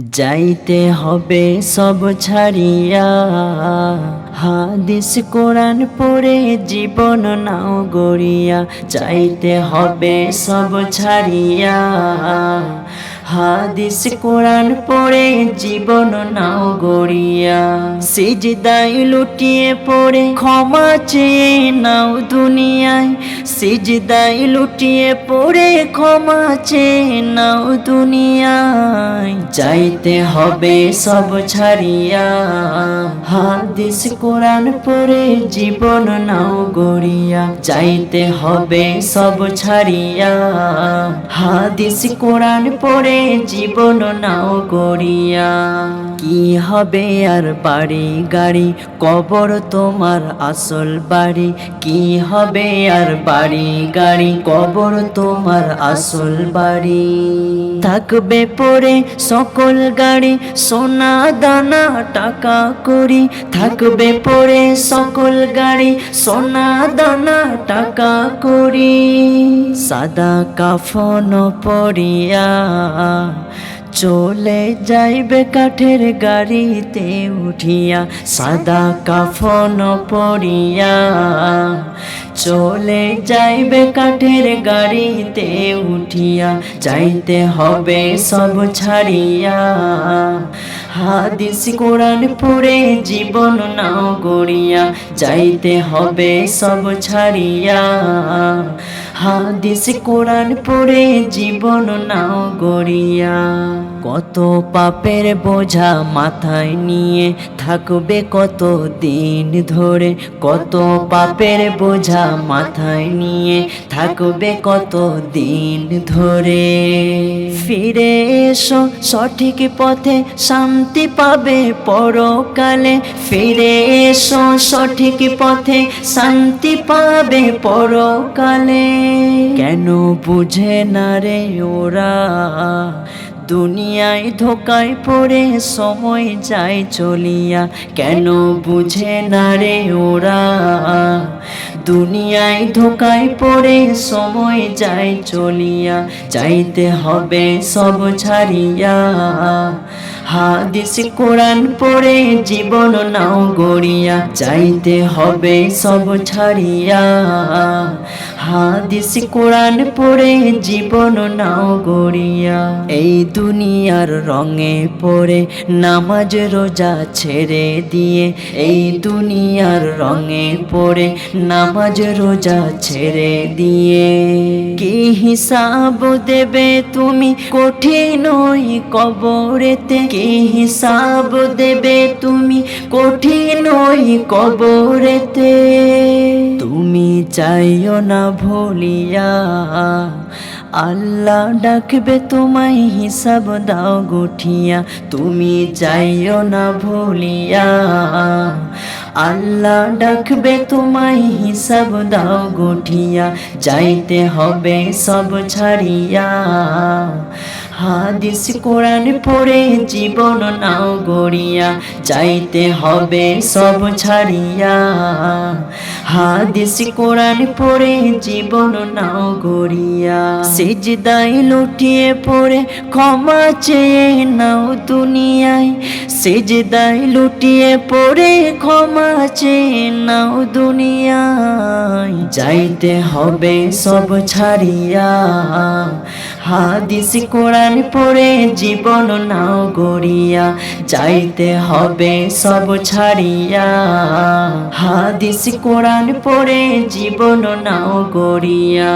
যাইতে হবে সব ছাড়িয়া। হাদিস কোরআন পড়ে জীবন নাও গড়িয়া। যাইতে হবে সব ছাড়িয়া। হাদিস কোরআন পড়ে জীবন নাও গড়িয়া। সিজদাই লুটিয়ে পড়ে ক্ষমা চেয়ে নাও দুনিয়ায়। সিজদাই লুটিয়ে পড়ে ক্ষমা চেয়ে নাও দুনিয়ায়। যাইতে হবে সব ছাড়িয়া। হাদিস কোরআন পড়ে জীবন নাও গড়িয়া। যাইতে হবে সব ছাড়িয়া। হাদিস কোরআন পড়ে জীবন নাও গড়িয়া। কি হবে আর বাড়ি গাড়ি? কবর তোমার আসল বাড়ি। কি হবে আর বাড়ি গাড়ি? কবর তোমার আসল বাড়ি। থাকবে পরে সকল গাড়ি। সোনা দানা টাকা করি। থাকবে পরে সকল গাড়ি। সোনা দানা টাকা করি। সাদা কাফন পরিয়া চলে যাইবে কাঠের গাড়িতে উঠিয়া, সাদা কাফন পরিয়া। চলে যাইবে কাঠের গাড়িতে উঠিয়া, যাইতে হবে সব ছাড়িয়া। হাদিস কোরআন পড়ে জীবন নাও গড়িয়া, যাইতে হবে সব ছাড়িয়া। হাদিস কোরআন পড়ে জীবন নাও গড়িয়া। কত পাপের বোঝা মাথায় নিয়ে থাকবে কত দিন ধরে, কত পাপের বোঝা মাথায় নিয়ে থাকবে কত দিন ধরে। ফিরে এসো সঠিক পথে, শান্তি পাবে পরকালে। ফিরে এসো সঠিক পথে, শান্তি পাবে পরকালে। কেন বুঝে না রে ওরা? দুনিয়ায় ধোকায় পড়ে সময় যায় চলিয়া। কেন বুঝে না রে ওরা? দুনিয়ায় ধোকায় পড়ে সময় যায় চলিয়া। যাইতে হবে সব ছাড়িয়া। হাদিস কোরআন পড়ে জীবন নাও গড়িয়া, চাইতে হবে সব ছাড়িয়া। হাদিস কোরআন পড়ে জীবন নাও গড়িয়া। এই দুনিয়ার রঙে পড়ে নামাজ রোজা ছেড়ে দিয়ে, এই দুনিয়ার রঙে পড়ে নামাজ রোজা ছেড়ে দিয়ে। কি হিসাব দেবে তুমি কঠিন কবরেতে? হিসাব দেবে তুমি কঠিন ওই কবরেতে। তুমি চাইও না ভুলিয়া, আল্লাহ ডাকবে তোমায় হিসাব দাও গুঠিয়া। তুমি যাইও না ভুলিয়া, আল্লাহ ডাকবে তোমায় হিসাব দাও গুঠিয়া। যাইতে হবে সব ছাড়িয়া হাদিস কোরআন পড়ে জীবন নাও গড়িয়া, যাইতে হবে সব ছাড়িয়া। হাদিস কোরআন পড়ে জীবন নাও গড়িয়া। সিজদাই লুটিয়ে পড়ে ক্ষমা চেয়ে নাও দুনিয়ায়। সিজদাই লুটিয়ে পড়ে ক্ষমা চেয়ে নাও দুনিয়ায়। যাইতে হবে সব ছাড়িয়া। হাদিস কোরআন পড়ে জীবন নাও গড়িয়া, যাইতে হবে সব ছাড়িয়া। হাদিস কোরআন পড়ে জীবন নাও গড়িয়া।